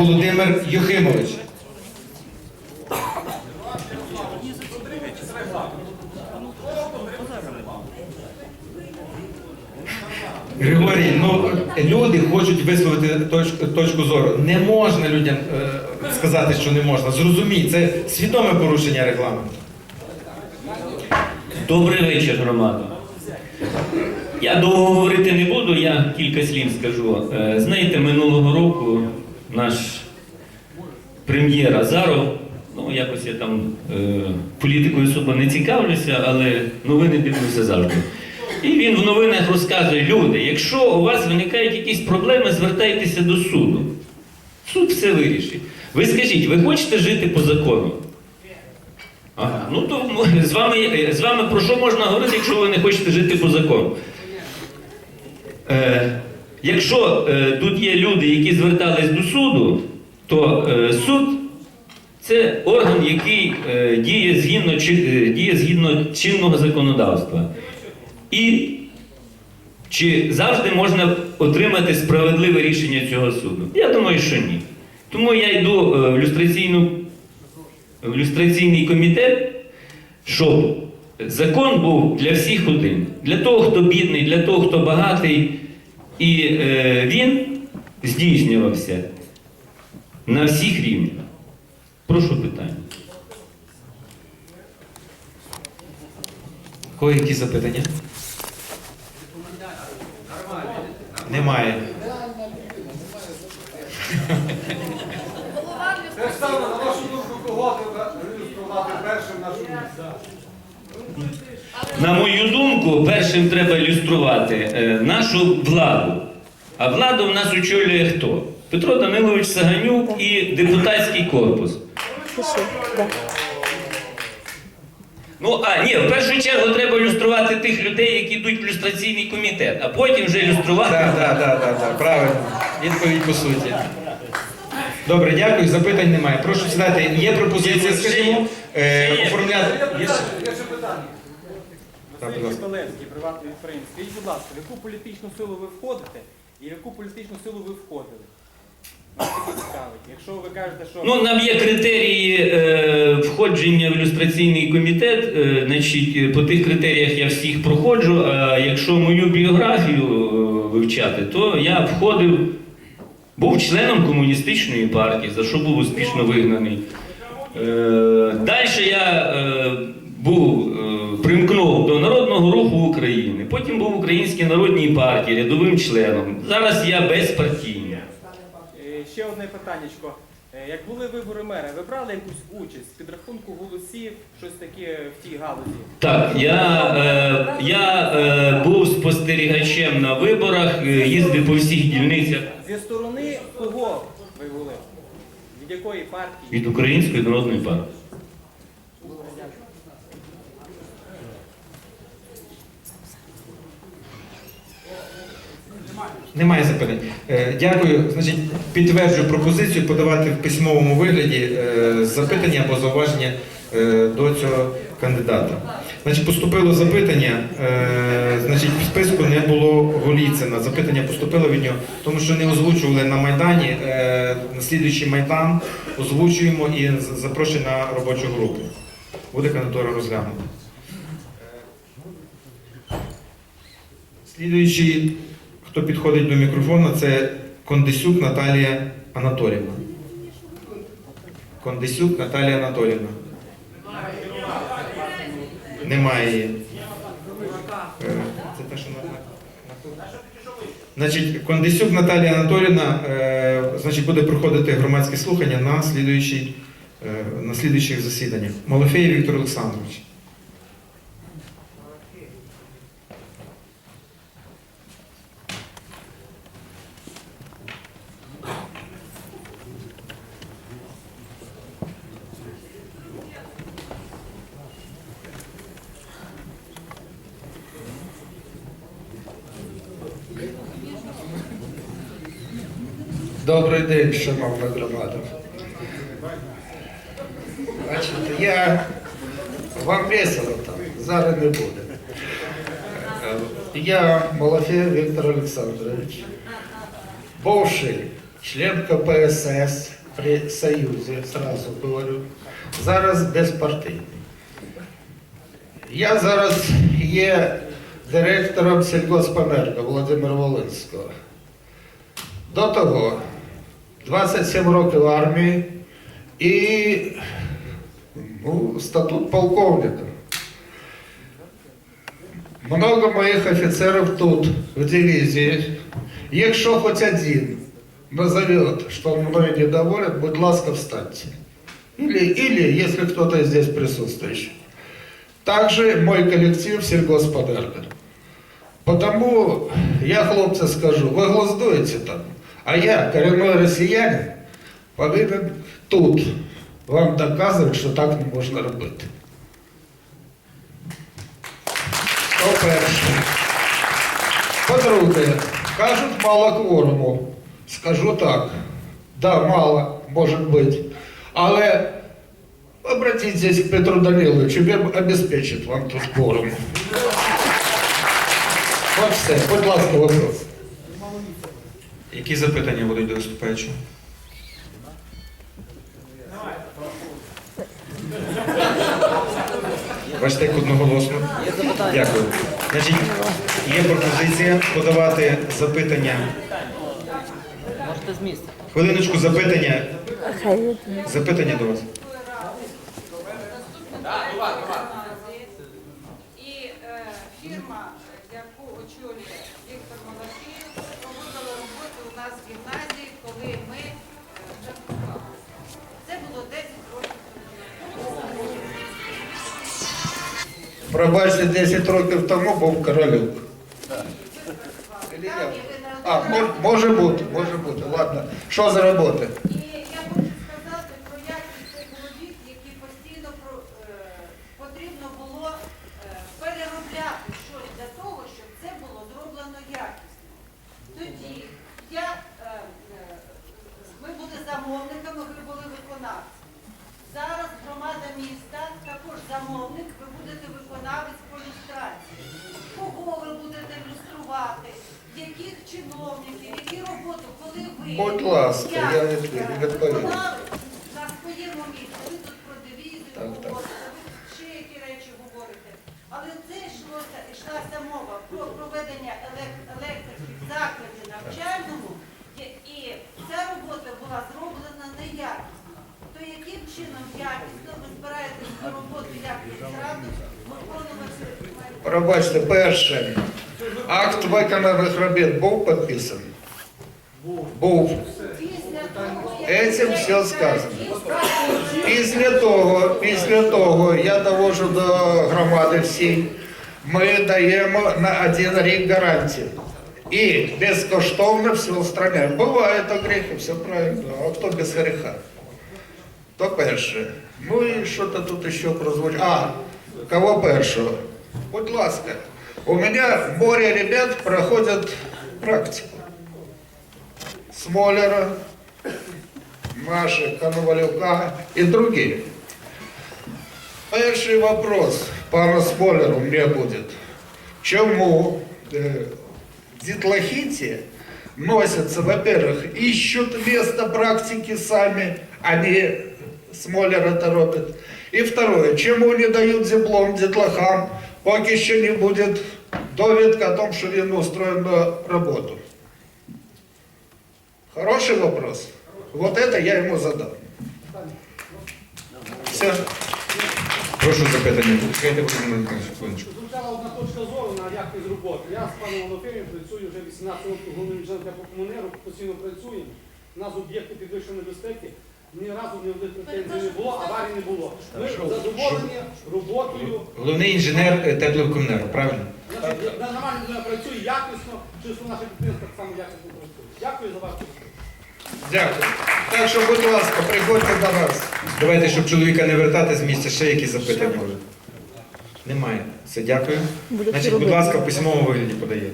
Володимир Юхимович. Григорій, ну люди хочуть висловити точку, точку зору. Не можна людям е, сказати, що не можна. Зрозумій, це свідоме порушення регламенту. Добрий вечір, громада. Я довго говорити не буду, я кілька слів скажу. Е, Знаєте, минулого року наш прем'єр Азаров, ну якось я там е, політикою особо не цікавлюся, але новини дивлюся завжди. І він в новинах розказує, люди, якщо у вас виникають якісь проблеми, звертайтеся до суду. Суд все вирішить. Ви скажіть, ви хочете жити по закону? Ага. Ну то з вами, з вами про що можна говорити, якщо ви не хочете жити по закону? Е, якщо е, тут є люди, які звертались до суду, то е, суд це орган, який е, діє, згідно, чи, е, діє згідно чинного законодавства. І чи завжди можна отримати справедливе рішення цього суду? Я думаю, що ні. Тому я йду е, в люстраційну в люстраційний комітет, щоб закон був для всіх один. Для того, хто бідний, для того, хто багатий. І е, він здійснювався на всіх рівнях. Прошу питання. Кого які запитання? Немає. Те ж саме, на вашу думку, кого треба ілюструвати першим нашу місце? На мою думку, першим треба ілюструвати е, нашу владу. А владу в нас очолює хто? Петро Данилович Саганюк і депутатський корпус. Ну, а ні, в першу чергу треба ілюструвати тих людей, які йдуть в люстраційний комітет, а потім вже ілюструвати. Так, так, так, так, так, правильно. Відповідь по суті. Добре, дякую. Запитань немає. Прошу сідати. Є пропозиція, скажімо, е, оформляти. Є ще? питання. Так, будь Василь ласка. Столевський, приватний підприємець. Скажіть, будь ласка, в яку політичну силу ви входите і в яку політичну силу ви входили? Нас таке цікавить. Якщо ви кажете, що Ну, нам є критерії е, входження в ілюстраційний комітет. Е, значить, е, по тих критеріях я всіх проходжу. А якщо мою біографію е, вивчати, то я входив, був членом комуністичної партії, за що був успішно вигнаний. Е, Далі я е, був, е, примкнув до Народного руху України. Потім був в Українській народній партії рядовим членом. Зараз я безпартійний. Ще одне питаннячко. Як були вибори мера, ви брали якусь участь підрахунку голосів, щось таке в тій галузі? Так, я, е, я е, був спостерігачем на виборах, їздив по всіх дільницях Зі сторони? Від якої партії? від Української народної партії. Немає запитань. Е, Дякую. Значить, підтверджую пропозицію подавати в письмовому вигляді е, запитання або зауваження е, до цього кандидата. Значить, поступило запитання. е, Значить, в списку не було Голіцина. Запитання поступило від нього, тому що не озвучували на Майдані. Е, На слідуючий Майдан озвучуємо і з- запрошую на робочу групу. Буде кандидатура розглянута. Слідуючий, хто підходить до мікрофона, це Кондисюк Наталія Анатолівна. Кондисюк Наталія Анатолівна. Немає. Е, Це те, що на, на, на Значить, Кондисюк Наталія Анатолівна е, значить, буде проходити громадське слухання на, е, на слідуючих засіданнях. Малофеєв Віктор Олександрович. Добрий день, шановна громада. Бачите, я вам весело там, зараз не буде. Я Малафєв Віктор Олександрович, бувший член КПСС при Союзе, сразу говорю, зараз безпартійний. Я зараз є директором сільгоспенерго Володимира Волинського. До того 27 років армії і ну, статут полковника. Много моїх офіцерів тут, в дивізії. Якщо хоч один назовет, что он мною недоволен, будь ласка, встаньте. Или, или если кто-то здесь присутствующий. Также мой коллектив сельгосподарка. Потому я, хлопцы, скажу, вы глаздуете там, а я, коренной россиянин, повинен тут вам доказывать, что так не можна робити. То перше. По-друге, кажуть, мало кворуму. Скажу так. Да, мало, может быть. Але обратитесь к Петру Даниловичу, він обеспечить вам тут кворум. От все, будь ласка, вопрос. Які запитання будуть до виступаючого? Бачите, як одноголосно. Дякую. Значить, є пропозиція подавати запитання. Хвилиночку запитання. Запитання до вас. Пробачте, 10 років тому був королюк. А, мож- може бути, може бути. Ладно. Що за робота? І я хочу сказати про якість цих робіт, які постійно про- е, потрібно було е, переробляти щось для того, щоб це було зроблено якісно. Тоді я, е, е, ми були замовниками, ви були виконавці. Зараз громада міста також замовник, ви будете виконавець по люстрації. Кого ви будете люструвати? Яких чиновників, які роботи, коли ви Будь ласка, як, я відповім, е, відповім. виконавець на своєму місці, ви тут про дивізію говорите, ви ще які речі говорите. Але це йшлося, йшлася мова про проведення елек- електрики в закладі навчальному, і ця робота була зроблена неякісно. То яким чином якісно ви збираєтесь цю роботу якісно зразу виконувати? Пробачте, перше. Акт виконаних робіт був підписаний? Був. Этим все сказано. Після того, після того я довожу до громади всій, ми даємо на один рік гарантію. І безкоштовно все устраняємо. Буває то гріхи, все правильно, а хто без гріха? То перше. Ну і що то тут ще прозвучить. А, кого першого? Будь ласка. У мене море ребят проходять практику. Смолера, Маши, Коновалюка и другие. Перший вопрос пана Смолера у меня будет. Чему э, дитлохити носятся, во-первых, ищут место практики сами, они Смолера торопят. И второе, чему не дают диплом дитлохам, пока еще не будет довідка о том, что він устроен на работу. Хороший вопрос. Вот это я ему задам. Все. Прошу запитання. Чекайте, Володимир Михайлович, хвилиночку. Звучала одна точка зору на якість роботи. Я з паном Олефіром працюю вже 18 років головним інженером по комунеру, постійно працюємо. У нас об'єкти підвищеної безпеки. Ні разу ні одних претензій не було, аварій не було. Ми задоволені роботою. Головний інженер е, теплокомунеру, правильно? Значить, Нормально працює якісно, чисто наше підприємство так само якісно працює. Дякую за вашу. Дякую. Так що, будь ласка, приходьте до нас. Давайте, щоб чоловіка не вертати з місця, ще якісь запитання може. Немає. Все, дякую. Значить, будь ласка, в письмовому вигляді подає.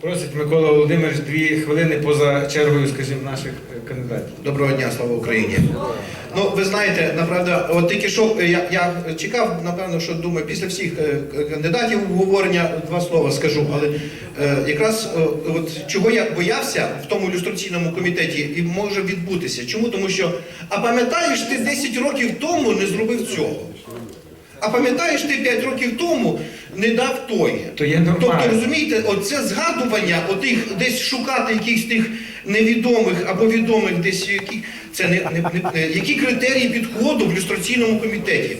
Просить Микола Володимирович дві хвилини поза чергою, скажімо, наших е, кандидатів. Доброго дня, слава Україні. Ну, ви знаєте, направда, от тільки що е, я, я чекав, напевно, що думаю, після всіх е, кандидатів обговорення два слова скажу, але якраз е, от чого я боявся в тому люстраційному комітеті і може відбутися. Чому? Тому що, а пам'ятаєш, ти 10 років тому не зробив цього. А пам'ятаєш, ти 5 років тому не дав тої. То є. Тобто, розумієте, оце згадування, отих десь шукати якихось тих невідомих або відомих десь які, це не, не, не е, які критерії підходу в люстраційному комітеті.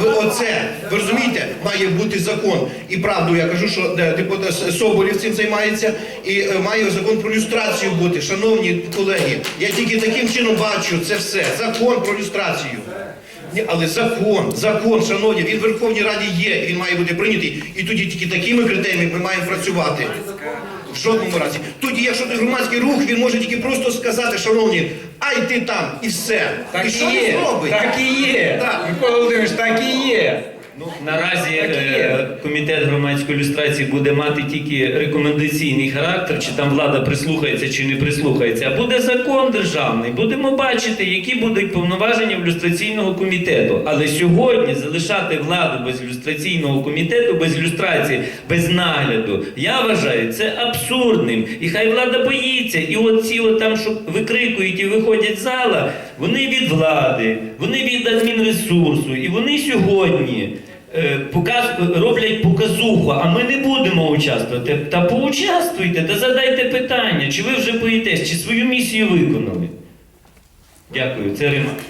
Ви оце, ви розумієте, має бути закон. І правду я кажу, що е, депутат Соболєв цим займається, і е, має закон про люстрацію бути. Шановні колеги, я тільки таким чином бачу це все. Закон про люстрацію. Ні, але закон, закон, шановні, він в Верховній Раді є, він має бути прийнятий. І тоді тільки такими критеріями ми маємо працювати. В жодному разі. Тоді, якщо ти громадський рух, він може тільки просто сказати, шановні, ай ти там, і все. Так і і що він є, зробить? так і є. Так. Микола Володимирович, так і є. Ну, наразі е, комітет громадської ілюстрації буде мати тільки рекомендаційний характер, чи там влада прислухається чи не прислухається. А буде закон державний. Будемо бачити, які будуть повноваження в люстраційного комітету. Але сьогодні залишати владу без люстраційного комітету, без люстрації, без нагляду, я вважаю це абсурдним. І хай влада боїться. І от ці от там, що викрикують і виходять з зала, вони від влади, вони від адмінресурсу, і вони сьогодні. Е, Показ, роблять показуху, а ми не будемо участвувати. Та поучаствуйте, та задайте питання, чи ви вже боїтесь, чи свою місію виконали. Дякую, це ремарк.